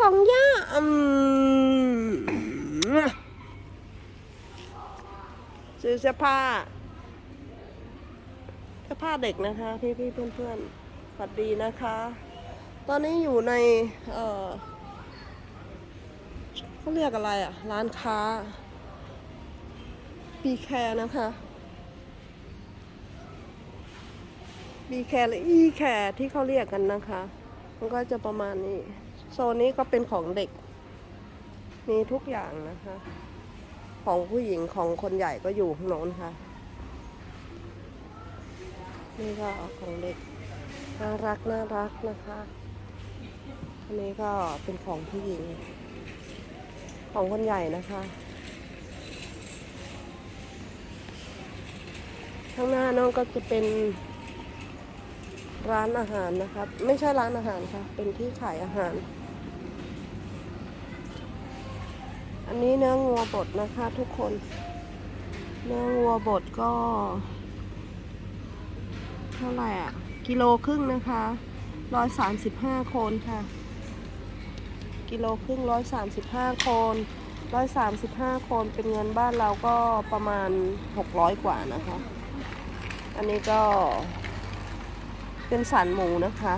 ของย่าอืมซื้อเสื้อผ้าเสื้อผ้าเด็กนะคะ พี่พี่เพื่อนเพื่อนๆสวัสดีนะคะ ตอนนี้อยู่ใน เออเขาเรียกอะไรอะร้านค้าปีแคร์นะคะบีแคร์หรืออีแคร์ที่เขาเรียกกันนะคะ มันก็จะประมาณนี้ โซนนี้ก็เป็นของเด็ก มีทุกอย่างนะคะ ของผู้หญิงของคนใหญ่ก็อยู่ข้างโน้นค่ะ นี่ก็ของเด็กน่ารักน่ารักนะคะอันนี้ก็เป็นของผู้หญิง ของคนใหญ่นะคะข้างหน้าน้องก็จะเป็นร้านอาหารนะครับ ไม่ใช่ร้านอาหารค่ะ เป็นที่ขายอาหาร อันนี้เนื้องัวบดนะคะทุกคน เนื้องัวบดก็ เท่าไหร่อะ กิโลครึ่งนะคะร้อยสามสิบห้าโคนค่ะ กิโลครึ่งร้อยสามสิบห้าโคนร้อยสามสิบห้าโคนเป็นเงินบ้านเราก็ประมาณหกร้อยกว่านะคะ อันนี้ก็เป็นสันหมูนะคะ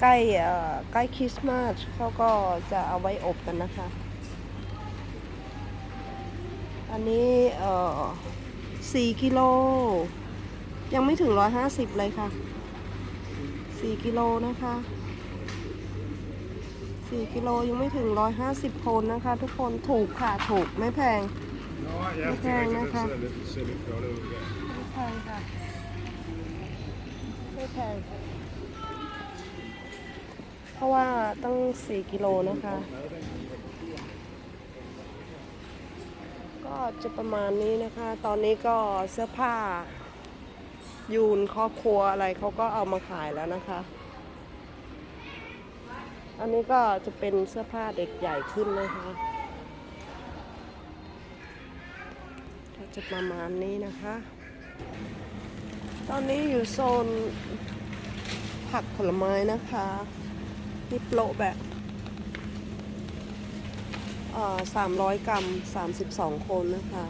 ใกล้ใกล้คริสต์มาสเขาก็จะเอาไว้อบกันนะคะ อันนี้เอ่อสี่กิโล ยังไม่ถึงร้อยห้าสิบเลยค่ะสี่กิโลนะคะสี่กิโลยังไม่ถึงร้อยห้าสิบคนนะคะ ทุกคนถูกค่ะถูกไม่แพง Ja, jag Det kan jag tänker med. att det ser lite för ut. ไม่แพงค่ะไม่แพงเพราะว่าตั้งสี่กิโลนะคะ ก็จะประมาณนี้นะคะ ตอนนี้ก็เสื้อผ้า ยูนครอบครัวอะไรเขาก็เอามาขายแล้วนะคะ อันนี้ก็จะเป็นเสื้อผ้าเด็กใหญ่ขึ้นนะคะก็จะประมาณนี้นะคะ ตอนนี้อยู่โซนผักผลไม้นะคะที่โปะแบบ สามร้อยกรัมสามสิบสองคนนะคะ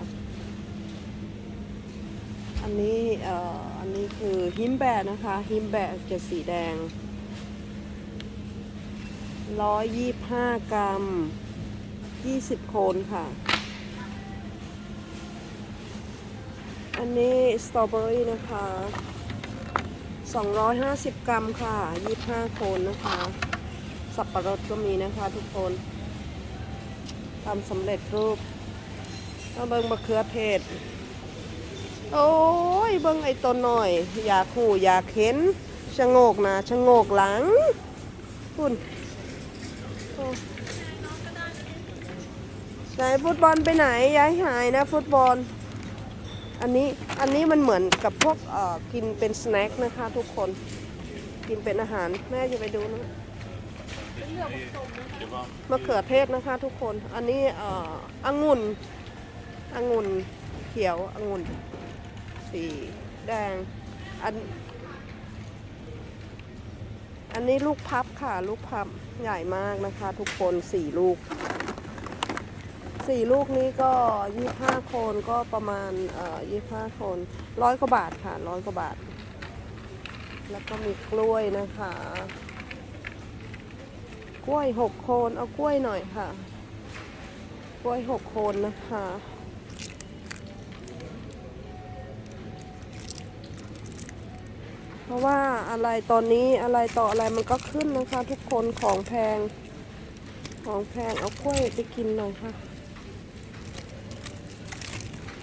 อันนี้อ,อันนี้คือฮิมแบะนะคะฮิมแบะจะสีแดงร้อยยี่ห้ากรัมยี่สิบโคนค่ะ อันนี้สตรอเบอรี่นะคะ250กรัมค่ะ25โคนนะคะ สับปะรดก็มีนะคะทุกคน ทำสำเร็จรูปมาเบิงมะเขือเทศ โอ้ย เบิงไอ้ตัวหน่อย อยากหูอยากเห็นชะโงกนะชะโงกหลังคุณโอ้ไหนฟุตบอลไปไหนย้ายหายนะฟุตบอล อันนี้อันนี้มันเหมือนกับพวกกินเป็นสแน็คนะคะทุกคน กินเป็นอาหารแม่จะไปดูนะ มะเขือเทศนะคะทุกคน อันนี้เอ่อองุ่นองุ่นเขียวองุ่นสีแดง อัน อันนี้ลูกพับค่ะ ลูกพับใหญ่มากนะคะ ทุกคนสี่ลูกสี่ลูกนี้ก็ยี่ห้าโคนก็ประมาณเอ่อยี่ห้าโคนร้อยกว่าบาทค่ะร้อยกว่าบาท แล้วก็มีกล้วยนะคะ กล้วยหกโคนเอากล้วยหน่อยค่ะ กล้วยหกโคนนะคะเพราะว่าอะไรตอนนี้อะไรต่ออะไรมันก็ขึ้นนะคะ ทุกคนของแพง ของแพงเอากล้วยไปกินหน่อยค่ะ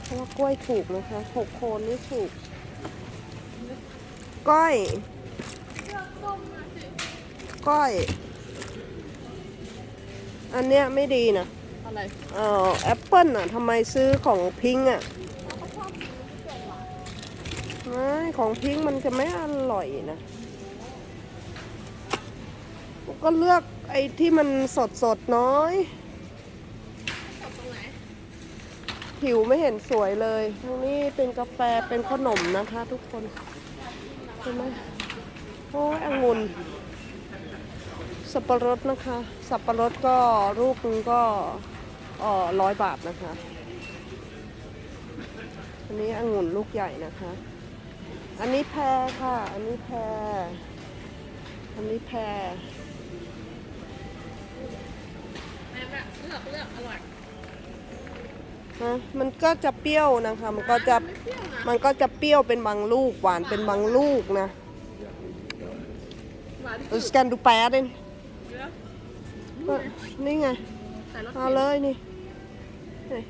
เพราะว่ากล้วยถูกนะคะหกโคนนี่ถูก ก้อย ก้อย อันเนี้ยไม่ดีนะอะไรเอ่อแอปเปิลอะทำไมซื้อของพิงค์อะไม่ของพิงค์มันจะไม่อร่อยนะก็เลือกไอ้ที่มันสดสดๆน้อยผิวไม่เห็นสวยเลยทั้งนี้เป็นกาแฟเป็นขนมนะคะ ทุกคนเห็นไหมโอ้ยองุ่น สับปะรดนะคะ สับปะรดก็ลูกนึงก็เอ่อร้อยบาทนะคะ อันนี้องุ่นลูกใหญ่นะคะ อันนี้แพรค่ะ อันนี้แพร อันนี้แพรแม่แบบเลือกเลือกอร่อยนะมันก็จะเปรี้ยวนะคะ มันก็จะไม่เปรี้ยวนะมันก็จะเปรี้ยวเป็นบางลูก หวานเป็นบางลูกนะหวานที่ ก็นี่ไง ใส่รถเอาเข็นเลยนี่นี่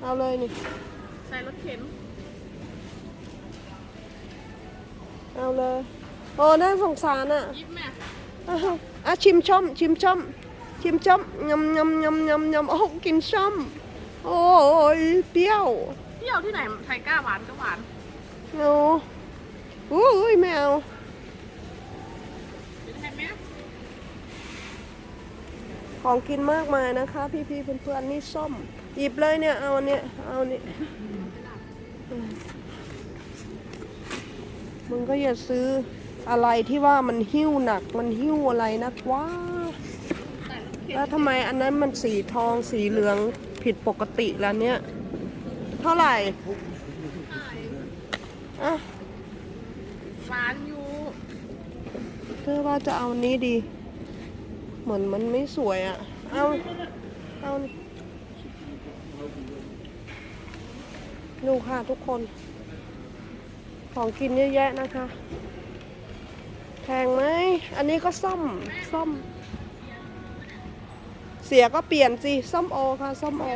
เอาเลยนี่ ใส่รถเข็นเอาเลย โอ้ น่าสงสารอะยิบแม่อ้าวอะชิมชมชิมชมชิมชมยำยำยำยำยำโอ้กินชมโอ้ยเปรี้ยวเปรี้ยวที่ไหนไทยก้าหวานก็หวานโอ้อุ้ยไม่เอา เป็นไงแม่ ของกินมากมายนะคะ พี่ๆเพื่อนๆนี่ส้ม หยิบเลยเนี่ย เอาอันเนี้ยเอาอันนี้มึงก็อย่าซื้ออะไรที่ว่ามันหิ้วหนักมันหิ้วอะไรนักว้าใส่รถเข็นแล้วทำไมอันนั้นมันสีทองสีเหลืองผิดปกติแล้วเนี่ย เท่าไหร่อะหวานอยู่เธอว่าจะเอาอันนี้ดี เหมือนมันไม่สวยอะ่ะ เอาเอาดูค่ะทุกคน ของกินเยอะแยะนะคะแพงไหม อันนี้ก็ซ่อม ซ่อม เสียก็เปลี่ยนสิซ่อมโอค่ะซ่อมโอ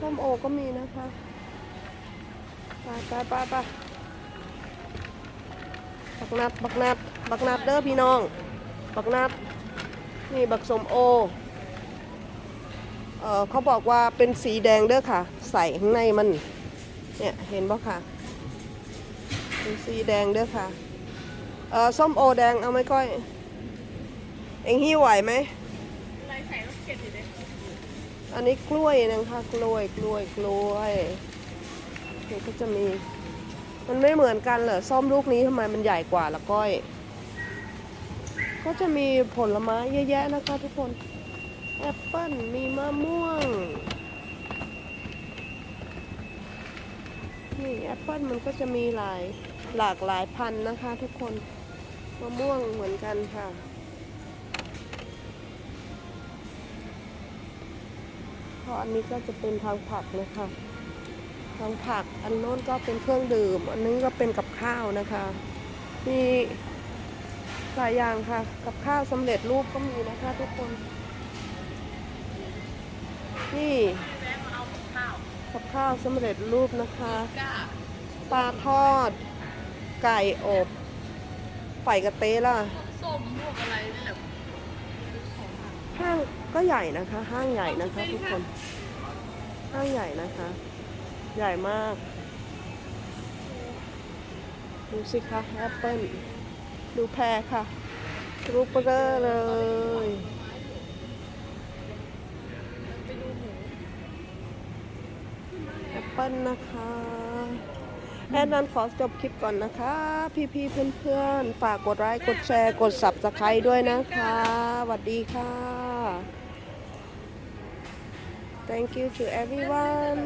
ส้มโอก็มีนะคะไปไปไปไปบักนัด บักนัด บักนัดเด้อพี่น้อง บักนัด นี่บักสมโอเออเขาบอกว่าเป็นสีแดงเด้อค่ะ ใส่ข้างในมัน เนี่ยเห็นบ่ค่ะเป็นสีแดงเด้อค่ะ เออส้มโอแดงเอาไหมก้อย เอ็งหิ้วไหวไหมอันนี้กล้วยนะคะกล้วยกล้วยกล้วยนี่ก็จะมี มันไม่เหมือนกันเหรอส้มลูกนี้ทำไมมันใหญ่กว่าละก้อย ก็จะมีผลไม้เยอะแยะนะคะทุกคนแอปเปิ้ลมีมะม่วงนี่แอปเปิ้ลมันก็จะมีหลายหลากหลายพันธุ์นะคะทุกคนมะม่วงเหมือนกันค่ะพราะอันนี้ก็จะเป็นทางผักนะคะ ทางผัก อันโน้นก็เป็นเครื่องดื่ม อันนี้ก็เป็นกับข้าวนะคะ มี หลายอย่างค่ะ กับข้าวสำเร็จรูปก็มีนะคะทุกคน นี่แม่มาเอากับข้าวกับข้าวสำเร็จรูปนะคะก้าปลาทอด ไก่อบไฝ่กระเต้ล่ะพวกส้มพวกอะไรนี่แหละของมันห้างก็ใหญ่นะคะ ห้างใหญ่นะคะ ทุกคน ห้างใหญ่นะคะ ใหญ่มากดูสิคะแอปเปิ้ล ดูแพรค่ะรูปเบลอเลย แอปเปิ้ลนะคะ แอดนั้นขอจบคลิปก่อนนะคะ พี่ๆเพื่อนๆ ฝากกดไลค์กดแชร์กด subscribe ด้วยนะคะสวัสดีค่ะ Thank you to everyone